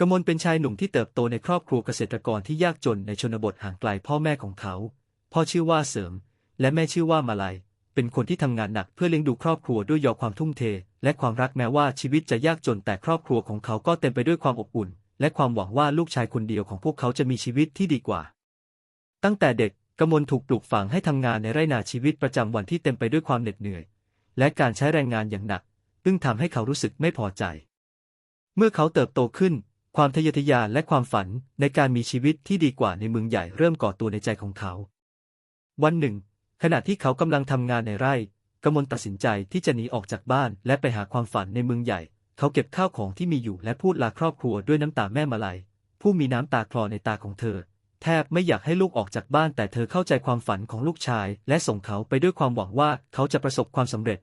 กมลเป็นชายหนุ่มที่เติบโตในครอบครัวเกษตรกรที่ยากจนในชนบทห่างไกลพ่อแม่ของเขา พ่อชื่อว่าเสริม และแม่ชื่อว่ามาลัย เป็นคนที่ทำงานหนักเพื่อเลี้ยงดูครอบครัวด้วยยอความทุ่มเท และความรักแม้ว่าชีวิตจะยากจนแต่ครอบครัวของเขาก็เต็มไปด้วยความอบอุ่น และความหวังว่าลูกชายคนเดียวของพวกเขาจะมีชีวิตที่ดีกว่า ตั้งแต่เด็กกมลถูกปลูกฝังให้ทำงานในไร่นาชีวิตประจำวันที่เต็มไปด้วยความเหน็ดเหนื่อย และการใช้แรงงานอย่างหนักซึ่งทำให้เขารู้สึกไม่พอใจ เมื่อเขาเติบโตขึ้น ความทะเยอทะยานและความฝันในการมีชีวิตที่ดีกว่าในเมืองใหญ่เริ่มก่อตัวในใจของเขา วันหนึ่ง ขณะที่เขากำลังทำงานในไร่กมลตัดสินใจที่จะหนีออกจากบ้านและไปหาความฝันในเมืองใหญ่ เขาเก็บข้าวของที่มีอยู่และพูดลาครอบครัวด้วยน้ำตาแม่มาลัย ผู้มีน้ำตาคลอในตาของเธอ แทบไม่อยากให้ลูกออกจากบ้านแต่เธอเข้าใจความฝันของลูกชาย และส่งเขาไปด้วยความหวังว่าเขาจะประสบความสำเร็จ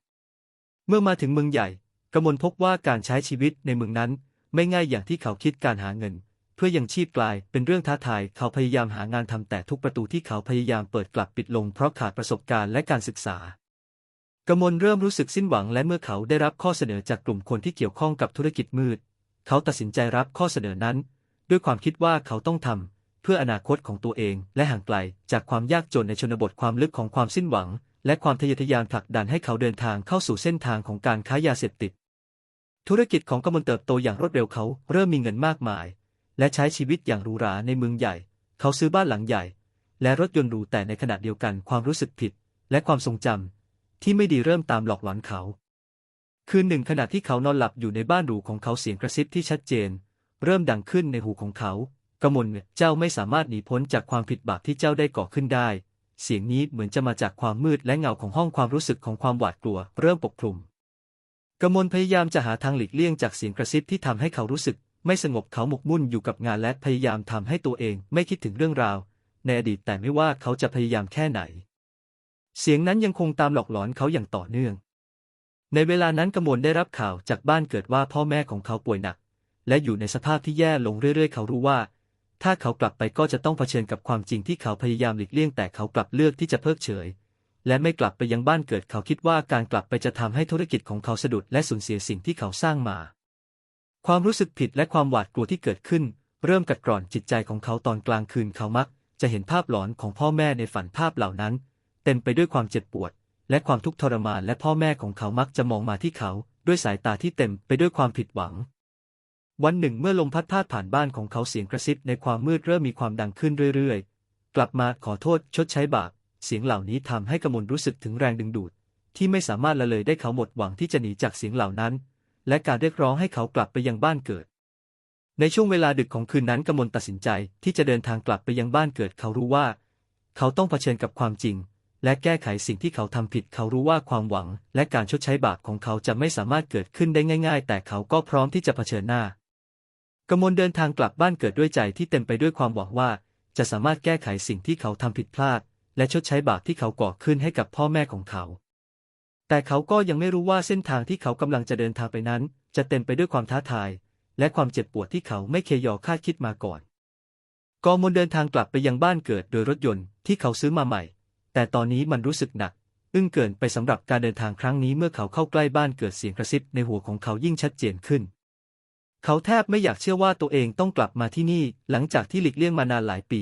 เมื่อมาถึงเมืองใหญ่ กมลพบว่าการใช้ชีวิตในเมืองนั้น ไม่ง่ายอย่างที่เขาคิดการหาเงิน เพื่อยังชีพกลายเป็นเรื่องท้าทาย เขาพยายามหางานทำแต่ทุกประตูที่เขาพยายามเปิดกลับปิดลงเพราะขาดประสบการณ์และการศึกษากมลเริ่มรู้สึกสิ้นหวังและเมื่อเขาได้รับข้อเสนอจากกลุ่มคนที่เกี่ยวข้องกับธุรกิจมืด เขาตัดสินใจรับข้อเสนอนั้น ด้วยความคิดว่าเขาต้องทำเพื่ออนาคตของตัวเองและห่างไกล จากความยากจนในชนบทความลึกของความสิ้นหวัง และความทะเยอทะยานผลักดันให้เขาเดินทางเข้าสู่เส้นทางของการค้ายาเสพติด ธุรกิจของกมลเติบโตอย่างรวดเร็วเขาเริ่มมีเงินมากมาย และใช้ชีวิตอย่างหรูหราในเมืองใหญ่ เขาซื้อบ้านหลังใหญ่ และรถยนต์หรูแต่ในขณะเดียวกันความรู้สึกผิด และความทรงจำที่ไม่ดีเริ่มตามหลอกหลอนเขา คืนหนึ่งขณะที่เขานอนหลับอยู่ในบ้านหรูของเขาเสียงกระซิบที่ชัดเจน เริ่มดังขึ้นในหูของเขากมลเจ้าไม่สามารถหนีพ้นจากความผิดบาปที่เจ้าได้ก่อขึ้นได้ เสียงนี้เหมือนจะมาจากความมืดและเงาของห้องความรู้สึกของความหวาดกลัว เริ่มปกคลุม กมลพยายามจะหาทางหลีกเลี่ยงจากเสียงกระซิบที่ทำให้เขารู้สึก ไม่สงบเขาหมกมุ่นอยู่กับงานและพยายามทำให้ตัวเองไม่คิดถึงเรื่องราว ในอดีตแต่ไม่ว่าเขาจะพยายามแค่ไหน เสียงนั้นยังคงตามหลอกหลอนเขาอย่างต่อเนื่อง ในเวลานั้นกมลได้รับข่าวจากบ้านเกิดว่าพ่อแม่ของเขาป่วยหนัก และอยู่ในสภาพที่แย่ลงเรื่อย ๆ เขารู้ว่า ถ้าเขากลับไปก็จะต้องเผชิญกับความจริงที่เขาพยายามหลีกเลี่ยงแต่เขากลับเลือกที่จะเพิกเฉย และไม่กลับไปยังบ้านเกิดเขาคิดว่าการกลับไปจะทำให้ธุรกิจของเขาสะดุดและสูญเสียสิ่งที่เขาสร้างมา ความรู้สึกผิดและความหวาดกลัวที่เกิดขึ้น เริ่มกัดกร่อนจิตใจของเขาตอนกลางคืนเขามัก จะเห็นภาพหลอนของพ่อแม่ในฝันภาพเหล่านั้น เต็มไปด้วยความเจ็บปวด และความทุกข์ทรมานและพ่อแม่ของเขามักจะมองมาที่เขา ด้วยสายตาที่เต็มไปด้วยความผิดหวัง วันหนึ่งเมื่อลมพัดพาดผ่านบ้านของเขาเสียงกระซิบในความมืดเริ่มมีความดังขึ้นเรื่อยๆ กลับมาขอโทษชดใช้บาป เสียงเหล่านี้ทำให้กมลรู้สึกถึงแรงดึงดูด ที่ไม่สามารถละเลยได้เขาหมดหวังที่จะหนีจากเสียงเหล่านั้น และการเรียกร้องให้เขากลับไปยังบ้านเกิด ในช่วงเวลาดึกของคืนนั้นกมลตัดสินใจที่จะเดินทางกลับไปยังบ้านเกิด เขารู้ว่า เขาต้องเผชิญกับความจริง และแก้ไขสิ่งที่เขาทำผิด เขารู้ว่าความหวัง และการชดใช้บาปของเขาจะไม่สามารถเกิดขึ้นได้ง่าย ๆ แต่เขาก็พร้อมที่จะเผชิญหน้ากมลเดินทางกลับบ้านเกิดด้วยใจที่เต็มไปด้วยความหวังว่า จะสามารถแก้ไขสิ่งที่เขาทำผิดพลาด และชดใช้บาปที่เขาก่อขึ้นให้กับพ่อแม่ของเขา แต่เขาก็ยังไม่รู้ว่าเส้นทางที่เขากำลังจะเดินทางไปนั้น จะเต็มไปด้วยความท้าทาย และความเจ็บปวดที่เขาไม่เคยยอคาดคิดมาก่อน กอมลเดินทางกลับไปยังบ้านเกิดโดยรถยนต์ที่เขาซื้อมาใหม่ แต่ตอนนี้มันรู้สึกหนัก อึ้งเกินไปสำหรับการเดินทางครั้งนี้เมื่อเขาเข้าใกล้บ้านเกิดเสียงกระซิบในหัวของเขายิ่งชัดเจนขึ้นเขาแทบไม่อยากเชื่อว่าตัวเองต้องกลับมาที่นี่หลังจากที่หลีกเลี่ยงมานานหลายปี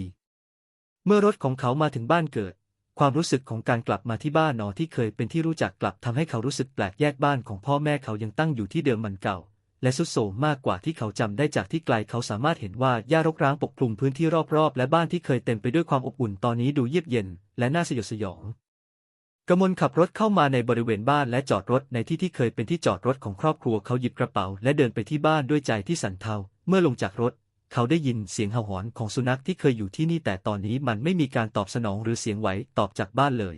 เมื่อรถของเขามาถึงบ้านเกิด ความรู้สึกของการกลับมาที่บ้านนอที่เคยเป็นที่รู้จักกลับทำให้เขารู้สึกแปลกแยกบ้านของพ่อแม่เขายังตั้งอยู่ที่เดิมมันเก่า และสุดโทรมมากกว่าที่เขาจำได้จากที่ไกลเขาสามารถเห็นว่าหญ้ารกร้างปกคลุมพื้นที่รอบๆ และบ้านที่เคยเต็มไปด้วยความอบอุ่นตอนนี้ดูเยือกเย็น และน่าสยดสยองกมลขับรถเข้ามาในบริเวณบ้านและจอดรถในที่ที่เคยเป็นที่จอดรถของครอบครัวเขาหยิบกระเป๋า และเดินไปที่บ้านด้วยใจที่สั่นเทา เมื่อลงจากรถ เขาได้ยินเสียงเห่าหอนของสุนัขที่เคยอยู่ที่นี่แต่ตอนนี้มันไม่มีการตอบสนองหรือเสียงไหวตอบจากบ้านเลย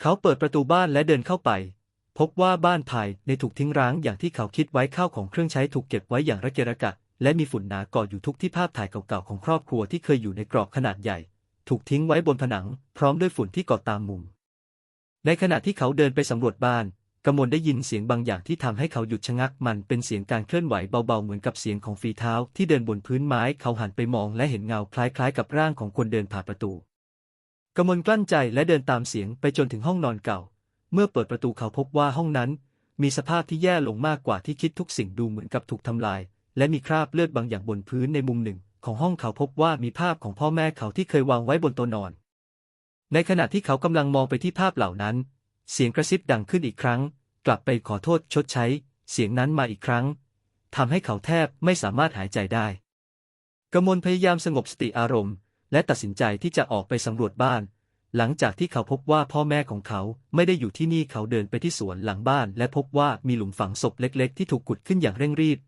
เขาเปิดประตูบ้านและเดินเข้าไป พบว่าบ้านภายในถูกทิ้งร้างอย่างที่เขาคิดไว้ข้าวของเครื่องใช้ถูกเก็บไว้อย่างระเกะระกะ และมีฝุ่นหนาเกาะอยู่ทุกที่ภาพถ่ายเก่าๆของครอบครัวที่เคยอยู่ในกรอบขนาดใหญ่ ถูกทิ้งไว้บนผนัง พร้อมด้วยฝุ่นที่เกาะตามมุม ในขณะที่เขาเดินไปสำรวจบ้าน กมลได้ยินเสียงบางอย่างที่ทำให้เขาหยุดชะงักมันเป็นเสียงการเคลื่อนไหวเบาๆเหมือนกับเสียงของฝีเท้าที่เดินบนพื้นไม้เขาหันไปมองและเห็นเงาคล้ายๆ กับร่างของคนเดินผ่านประตูกมลกลั้นใจและเดินตามเสียงไปจนถึงห้องนอนเก่า เมื่อเปิดประตูเขาพบว่าห้องนั้น มีสภาพที่แย่ลงมากกว่าที่คิดทุกสิ่งดูเหมือนกับถูกทำลาย และมีคราบเลือดบางอย่างบนพื้นในมุมหนึ่ง ของห้องเขาพบว่ามีภาพของพ่อแม่เขาที่เคยวางไว้บนโต๊ะนอน ในขณะที่เขากำลังมองไปที่ภาพเหล่านั้น เสียงกระซิบดังขึ้นอีกครั้ง กลับไปขอโทษชดใช้ เสียงนั้นมาอีกครั้งทำให้เขาแทบไม่สามารถหายใจได้กมลพยายามสงบสติอารมณ์ และตัดสินใจที่จะออกไปสำรวจบ้าน หลังจากที่เขาพบว่าพ่อแม่ของเขาไม่ได้อยู่ที่นี่เขาเดินไปที่สวนหลังบ้าน และพบว่ามีหลุมฝังศพเล็กๆ ที่ถูกขุดขึ้นอย่างเร่งรีบ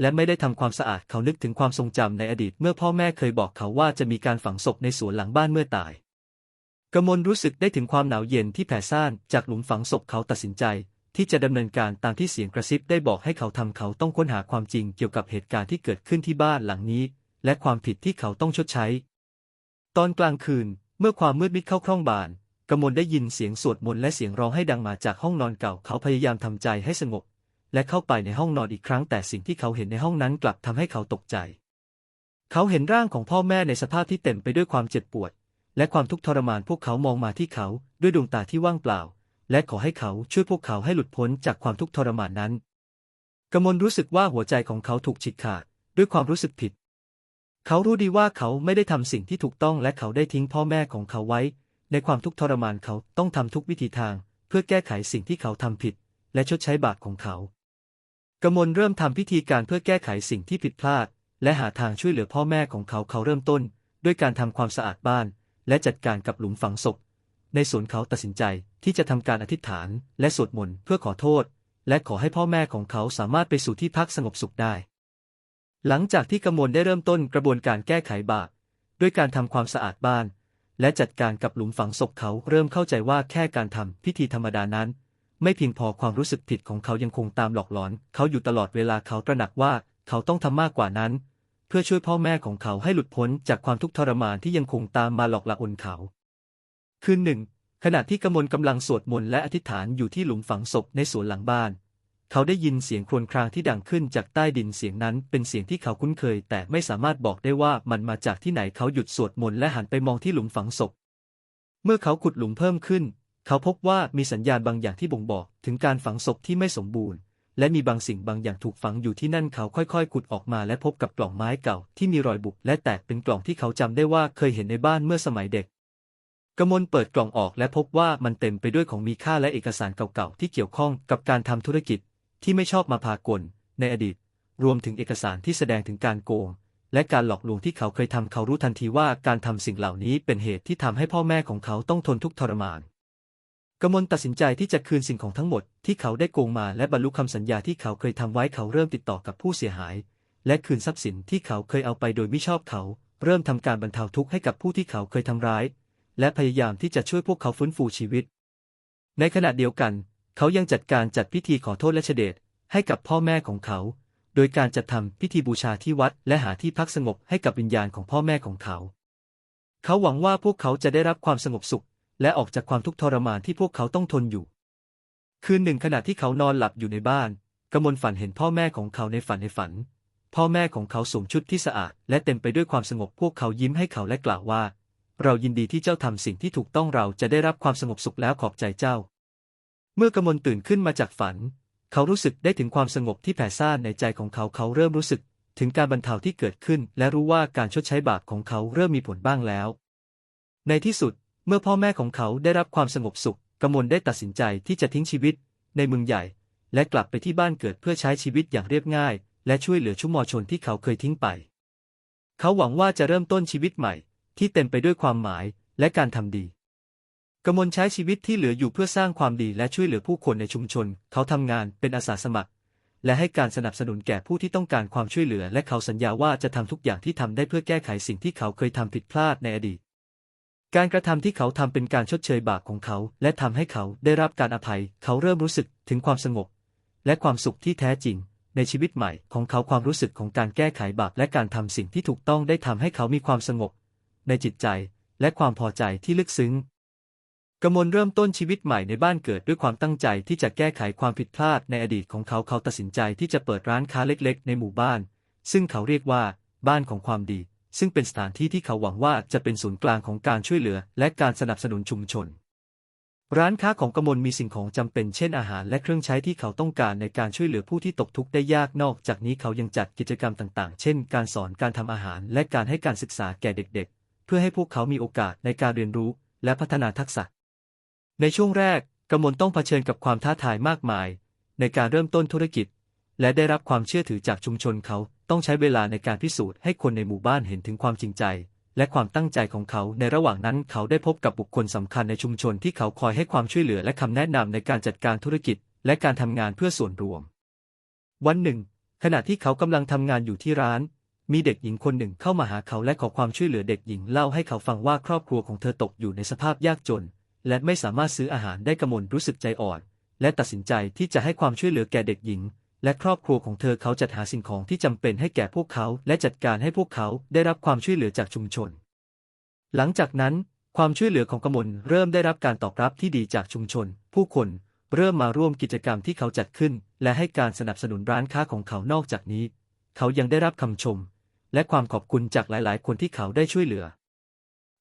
และไม่ได้ทำความสะอาดเขานึกถึงความทรงจำในอดีต เมื่อพ่อแม่เคยบอกเขาว่าจะมีการฝังศพในสวนหลังบ้านเมื่อตาย กมลรู้สึกได้ถึงความหนาวเย็นที่แผ่ซ่านจากหลุมฝังศพเขาตัดสินใจ ที่จะดำเนินการตามที่เสียงกระซิบได้บอกให้เขาทำเขาต้องค้นหาความจริงเกี่ยวกับเหตุการณ์ที่เกิดขึ้นที่บ้านหลังนี้ และความผิดที่เขาต้องชดใช้ ตอนกลางคืน เมื่อความมืดมิดเข้าคร่องบานกมลได้ยินเสียงสวดมนต์และเสียงร้องให้ดังมาจากห้องนอนเก่า เขาพยายามทำใจให้สงบ และเข้าไปในห้องนอนอีกครั้งแต่สิ่งที่เขาเห็นในห้องนั้นกลับทำให้เขาตกใจ เขาเห็นร่างของพ่อแม่ในสภาพที่เต็มไปด้วยความเจ็บปวด และความทุกข์ทรมานพวกเขามองมาที่เขาด้วยดวงตาที่ว่างเปล่า และขอให้เขาช่วยพวกเขาให้หลุดพ้นจากความทุกข์ทรมานนั้น กมลรู้สึกว่าหัวใจของเขาถูกฉีกขาดด้วยความรู้สึกผิด เขารู้ดีว่าเขาไม่ได้ทำสิ่งที่ถูกต้องและเขาได้ทิ้งพ่อแม่ของเขาไว้ ในความทุกข์ทรมานเขาต้องทำทุกวิธีทาง เพื่อแก้ไขสิ่งที่เขาทำผิด และชดใช้บาปของเขา กมลเริ่มทำพิธีการเพื่อแก้ไขสิ่งที่ผิดพลาด และหาทางช่วยเหลือพ่อแม่ของเขาเขาเริ่มต้น ด้วยการทำความสะอาดบ้าน และจัดการกับหลุมฝังศพ ในสวนเขาตัดสินใจที่จะทำการอธิษฐานและสวดมนต์เพื่อขอโทษ และขอให้พ่อแม่ของเขาสามารถไปสู่ที่พักสงบสุขได้ หลังจากที่กมลได้เริ่มต้นกระบวนการแก้ไขบาปด้วยการทำความสะอาดบ้าน และจัดการกับหลุมฝังศพเขาเริ่มเข้าใจว่าแค่การทำพิธีธรรมดานั้น ไม่เพียงพอความรู้สึกผิดของเขายังคงตามหลอกหลอน เขาอยู่ตลอดเวลาเขาตระหนักว่าเขาต้องทำมากกว่านั้น พื่อช่วยพ่อแม่ของเขาให้หลุดพ้นจากความทุกข์ทรมานที่ยังคงตามมาหลอกหลอนเขา คืนหนึ่ง ขณะที่กมลกำลังสวดมนต์และอธิษฐานอยู่ที่หลุมฝังศพในสวนหลังบ้าน เขาได้ยินเสียงครวญครางที่ดังขึ้นจากใต้ดินเสียงนั้นเป็นเสียงที่เขาคุ้นเคย แต่ไม่สามารถบอกได้ว่ามันมาจากที่ไหนเขาหยุดสวดมนต์และหันไปมองที่หลุมฝังศพ เมื่อเขาขุดหลุมเพิ่มขึ้น เขาพบว่ามีสัญญาณบางอย่างที่บ่งบอกถึงการฝังศพที่ไม่สมบูรณ์ และมีบางสิ่งบางอย่างถูกฝังอยู่ที่นั่นเขาค่อยๆ ขุดออกมาและพบกับกล่องไม้เก่าที่มีรอยบุบและแตกเป็นกล่องที่เขาจำได้ว่าเคยเห็นในบ้านเมื่อสมัยเด็กกมลเปิดกล่องออกและพบว่ามันเต็มไปด้วยของมีค่าและเอกสารเก่าๆที่เกี่ยวข้องกับการทำธุรกิจที่ไม่ชอบมาพากล ในอดีต รวมถึงเอกสารที่แสดงถึงการโกง และการหลอกลวงที่เขาเคยทำเขารู้ทันทีว่าการทำสิ่งเหล่านี้เป็นเหตุที่ทำให้พ่อแม่ของเขาต้องทนทุกข์ทรมาน กมลตัดสินใจที่จะคืนสิ่งของทั้งหมดที่เขาได้โกงมาและบรรลุคำสัญญาที่เขาเคยทำไว้เขาเริ่มติดต่อกับผู้เสียหาย และคืนทรัพย์สินที่เขาเคยเอาไปโดยไม่ชอบเขา เริ่มทำการบรรเทาทุกข์ให้กับผู้ที่เขาเคยทำร้าย และพยายามที่จะช่วยพวกเขาฟื้นฟูชีวิต ในขณะเดียวกัน เขายังจัดการจัดพิธีขอโทษและเฉดษให้กับพ่อแม่ของเขา โดยการจัดทำพิธีบูชาที่วัด และหาที่พักสงบให้กับวิญญาณของพ่อแม่ของเขา เขาหวังว่าพวกเขาจะได้รับความสงบสุข และออกจากความทุกข์ทรมานที่พวกเขาต้องทนอยู่ คืนหนึ่งขณะที่เขานอนหลับอยู่ในบ้านกมลฝันเห็นพ่อแม่ของเขาในฝันในฝัน พ่อแม่ของเขาสวมชุดที่สะอาด และเต็มไปด้วยความสงบพวกเขายิ้มให้เขาและกล่าวว่า เรายินดีที่เจ้าทำสิ่งที่ถูกต้องเราจะได้รับความสงบสุขแล้วขอบใจเจ้า เมื่อกมลตื่นขึ้นมาจากฝัน เขารู้สึกได้ถึงความสงบที่แผ่ซ่านในใจของเขาเขาเริ่มรู้สึกถึงการบรรเทาที่เกิดขึ้น และรู้ว่าการชดใช้บาปของเขาเริ่มมีผลบ้างแล้ว ในที่สุด เมื่อพ่อแม่ของเขาได้รับความสงบสุขกมลได้ตัดสินใจที่จะทิ้งชีวิต ในเมืองใหญ่ และกลับไปที่บ้านเกิดเพื่อใช้ชีวิตอย่างเรียบง่าย และช่วยเหลือชุมชนที่เขาเคยทิ้งไป เขาหวังว่าจะเริ่มต้นชีวิตใหม่ ที่เต็มไปด้วยความหมายและการทำดีกมลใช้ชีวิตที่เหลืออยู่เพื่อสร้างความดีและช่วยเหลือผู้คนในชุมชน เขาทำงานเป็นอาสาสมัคร และให้การสนับสนุนแก่ผู้ที่ต้องการความช่วยเหลือ และเขาสัญญาว่าจะทำทุกอย่างที่ทำได้เพื่อแก้ไขสิ่งที่เขาเคยทำผิดพลาดในอดีต การกระทำที่เขาทำเป็นการชดเชยบาปของเขา และทำให้เขาได้รับการอภัย เขาเริ่มรู้สึกถึงความสงบ และความสุขที่แท้จริง ในชีวิตใหม่ของเขาความรู้สึกของการแก้ไขบาปและการทำสิ่งที่ถูกต้องได้ทำให้เขามีความสงบ ในจิตใจ และความพอใจที่ลึกซึ้งกมลเริ่มต้นชีวิตใหม่ในบ้านเกิดด้วยความตั้งใจที่จะแก้ไขความผิดพลาดในอดีตของเขาเขาตัดสินใจที่จะเปิดร้านค้าเล็ก ๆ ในหมู่บ้าน ซึ่งเขาเรียกว่า บ้านของความดี ซึ่งเป็นสถานที่ที่เขาหวังว่าจะเป็นศูนย์กลางของการช่วยเหลือ และการสนับสนุนชุมชน ร้านค้าของกมลมีสิ่งของจำเป็นเช่นอาหารและเครื่องใช้ที่เขาต้องการในการช่วยเหลือผู้ที่ตกทุกข์ได้ยากนอกจากนี้เขายังจัดกิจกรรมต่างๆ เช่น การสอนการทำอาหารและการให้การศึกษาแก่เด็กๆ เพื่อให้พวกเขามีโอกาสในการเรียนรู้ และพัฒนาทักษะ ในช่วงแรกกมลต้องเผชิญกับความท้าทายมากมาย ในการเริ่มต้นธุรกิจ และได้รับความเชื่อถือจากชุมชนเขา ต้องใช้เวลาในการพิสูจน์ให้คนในหมู่บ้านเห็นถึงความจริงใจ และความตั้งใจของเขาในระหว่างนั้นเขาได้พบกับบุคคลสำคัญในชุมชนที่เขาคอยให้ความช่วยเหลือและคำแนะนำในการจัดการธุรกิจ และการทำงานเพื่อส่วนรวม วันหนึ่ง ขณะที่เขากำลังทำงานอยู่ที่ร้าน มีเด็กหญิงคนหนึ่งเข้ามาหาเขาและขอความช่วยเหลือเด็กหญิงเล่าให้เขาฟังว่าครอบครัวของเธอตกอยู่ในสภาพยากจน และไม่สามารถซื้ออาหารได้กระมลรู้สึกใจอ่อน และตัดสินใจที่จะให้ความช่วยเหลือแก่เด็กหญิง และครอบครัวของเธอเขาจัดหาสิ่งของที่จำเป็นให้แก่พวกเขา และจัดการให้พวกเขาได้รับความช่วยเหลือจากชุมชน หลังจากนั้น ความช่วยเหลือของกมลเริ่มได้รับการตอบรับที่ดีจากชุมชน ผู้คนเริ่มมาร่วมกิจกรรมที่เขาจัดขึ้น และให้การสนับสนุนร้านค้าของเขานอกจากนี้ เขายังได้รับคำชม และความขอบคุณจากหลาย ๆ คนที่เขาได้ช่วยเหลือ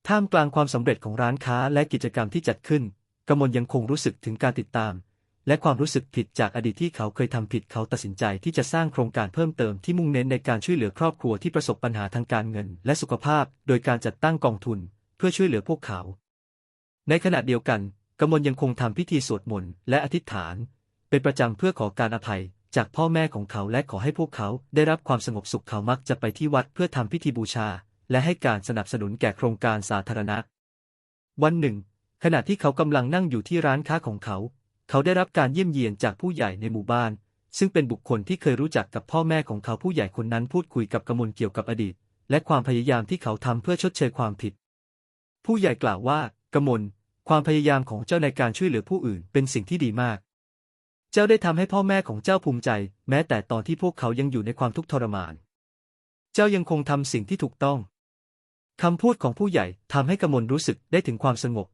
ท่ามกลางความสำเร็จของร้านค้าและกิจกรรมที่จัดขึ้นกมลยังคงรู้สึกถึงการติดตาม และความรู้สึกผิดจากอดีตที่เขาเคยทำผิดเขาตัดสินใจที่จะสร้างโครงการเพิ่มเติมที่มุ่งเน้นในการช่วยเหลือครอบครัวที่ประสบปัญหาทางการเงิน และสุขภาพ โดยการจัดตั้งกองทุน เพื่อช่วยเหลือพวกเขา ในขณะเดียวกันกมลยังคงทำพิธีสวดมนต์และอธิษฐาน เป็นประจำเพื่อขอการอภัย จากพ่อแม่ของเขาและขอให้พวกเขาได้รับความสงบสุขเขามักจะไปที่วัดเพื่อทำพิธีบูชา และให้การสนับสนุนแก่โครงการสาธารณะ วันหนึ่ง ขณะที่เขากำลังนั่งอยู่ที่ร้านค้าของเขา เขาได้รับการเยี่ยมเยียนจากผู้ใหญ่ในหมู่บ้าน ซึ่งเป็นบุคคลที่เคยรู้จักกับพ่อแม่ของเขาผู้ใหญ่คนนั้นพูดคุยกับกมลเกี่ยวกับอดีต และความพยายามที่เขาทำเพื่อชดเชยความผิด ผู้ใหญ่กล่าวว่ากมลความพยายามของเจ้าในการช่วยเหลือผู้อื่นเป็นสิ่งที่ดีมาก เจ้าได้ทำให้พ่อแม่ของเจ้าภูมิใจ แม้แต่ตอนที่พวกเขายังอยู่ในความทุกข์ทรมาน เจ้ายังคงทำสิ่งที่ถูกต้องคำพูดของผู้ใหญ่ทำให้กมลรู้สึกได้ถึงความสงบ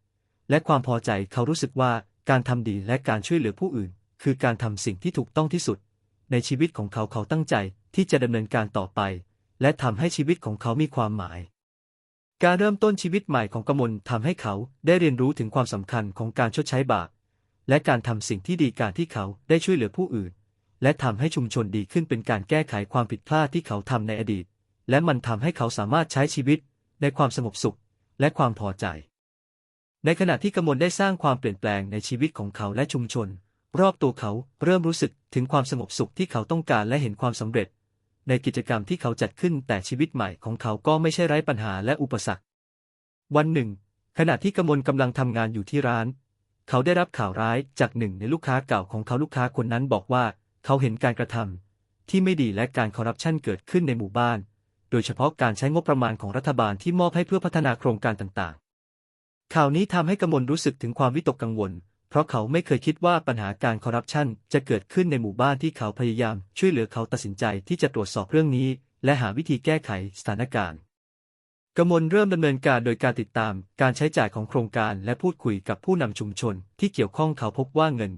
และความพอใจเขารู้สึกว่า การทำดีและการช่วยเหลือผู้อื่น คือการทำสิ่งที่ถูกต้องที่สุด ในชีวิตของเขาเขาตั้งใจที่จะดำเนินการต่อไป และทำให้ชีวิตของเขามีความหมาย การเริ่มต้นชีวิตใหม่ของกมลทำให้เขาได้เรียนรู้ถึงความสำคัญของการชดใช้บาปและการทำสิ่งที่ดีการที่เขาได้ช่วยเหลือผู้อื่น และทำให้ชุมชนดีขึ้นเป็นการแก้ไขความผิดพลาดที่เขาทำในอดีต และมันทำให้เขาสามารถใช้ชีวิตในความสงบสุขและความพอใจ ในขณะที่กมลได้สร้างความเปลี่ยนแปลงในชีวิตของเขาและชุมชน รอบตัวเขาเริ่มรู้สึกถึงความสงบสุขที่เขาต้องการและเห็นความสำเร็จ ในกิจกรรมที่เขาจัดขึ้นแต่ชีวิตใหม่ของเขาก็ไม่ใช่ไร้ปัญหาและอุปสรรค วันหนึ่ง ขณะที่กมลกำลังทำงานอยู่ที่ร้าน เขาได้รับข่าวร้ายจากหนึ่งในลูกค้าเก่าของเขาลูกค้าคนนั้นบอกว่า เขาเห็นการกระทำที่ไม่ดีและการคอร์รัปชันเกิดขึ้นในหมู่บ้าน โดยเฉพาะการใช้งบประมาณของรัฐบาลที่มอบให้เพื่อพัฒนาโครงการต่าง ข่าวนี้ทำให้กมลรู้สึกถึงความวิตกกังวล เพราะเขาไม่เคยคิดว่าปัญหาการคอร์รัปชันจะเกิดขึ้นในหมู่บ้านที่เขาพยายาม ช่วยเหลือเขาตัดสินใจที่จะตรวจสอบเรื่องนี้ และหาวิธีแก้ไขสถานการณ์กมลเริ่มดำเนินการโดยการติดตามการใช้จ่ายของโครงการและพูดคุยกับผู้นำชุมชน ที่เกี่ยวข้องเขาพบว่าเงิน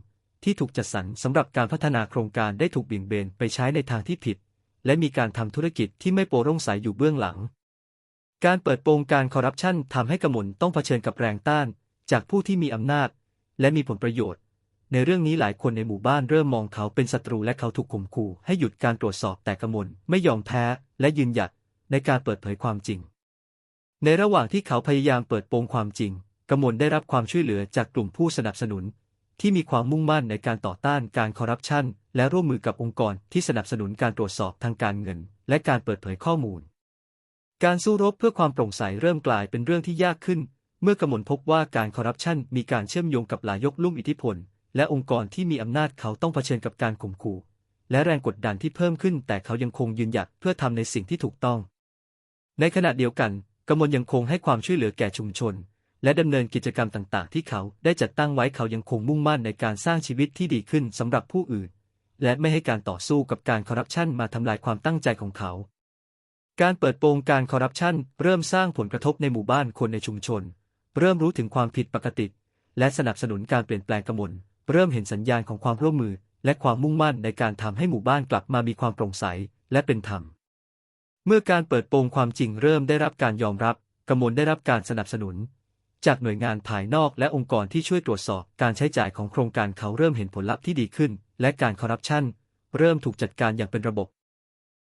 ที่ถูกจัดสรรสำหรับการพัฒนาโครงการได้ถูกเบี่ยงเบนไปใช้ในทางที่ผิด และมีการทำธุรกิจที่ไม่โปร่งใสอยู่เบื้องหลัง การเปิดโปงการคอร์รัปชันทำให้กมลต้องเผชิญกับแรงต้าน จากผู้ที่มีอำนาจ และมีผลประโยชน์ ในเรื่องนี้หลายคนในหมู่บ้านเริ่มมองเขาเป็นศัตรูและเขาถูกข่มขู่ให้หยุดการตรวจสอบแต่กมลไม่ยอมแพ้และยืนหยัดในการเปิดเผยความจริง ในระหว่างที่เขาพยายามเปิดโปงความจริง กมลได้รับความช่วยเหลือจากกลุ่มผู้สนับสนุน ที่มีความมุ่งมั่นในการต่อต้านการคอร์รัปชันและร่วมมือกับองค์กรที่สนับสนุนการตรวจสอบทางการเงิน และการเปิดเผยข้อมูล การสู้รบเพื่อความโปร่งใสเริ่มกลายเป็นเรื่องที่ยากขึ้น เมื่อกมลพบว่าการคอร์รัปชันมีการเชื่อมโยงกับหลายยกลุ่มอิทธิพล และองค์กรที่มีอำนาจเขาต้องเผชิญกับการข่มขู่ และแรงกดดันที่เพิ่มขึ้น แต่เขายังคงยืนหยัดเพื่อทำในสิ่งที่ถูกต้อง ในขณะเดียวกันกมลยังคงให้ความช่วยเหลือแก่ชุมชน และดำเนินกิจกรรมต่าง ๆ ที่เขาได้จัดตั้งไว้เขายังคงมุ่งมั่นในการสร้างชีวิตที่ดีขึ้นสำหรับผู้อื่น และไม่ให้การต่อสู้กับการคอร์รัปชันมาทำลายความตั้งใจของเขา การเปิดโปงการคอร์รัปชันเริ่มสร้างผลกระทบในหมู่บ้านคนในชุมชน เริ่มรู้ถึงความผิดปกติ และสนับสนุนการเปลี่ยนแปลงกมลเริ่มเห็นสัญญาณของความร่วมมือ และความมุ่งมั่นในการทำให้หมู่บ้านกลับมามีความโปร่งใสและเป็นธรรม เมื่อการเปิดโปงความจริงเริ่มได้รับการยอมรับกมลได้รับการสนับสนุน จากหน่วยงานภายนอกและองค์กรที่ช่วยตรวจสอบการใช้จ่ายของโครงการเขาเริ่มเห็นผลลัพธ์ที่ดีขึ้น และการคอร์รัปชันเริ่มถูกจัดการอย่างเป็นระบบ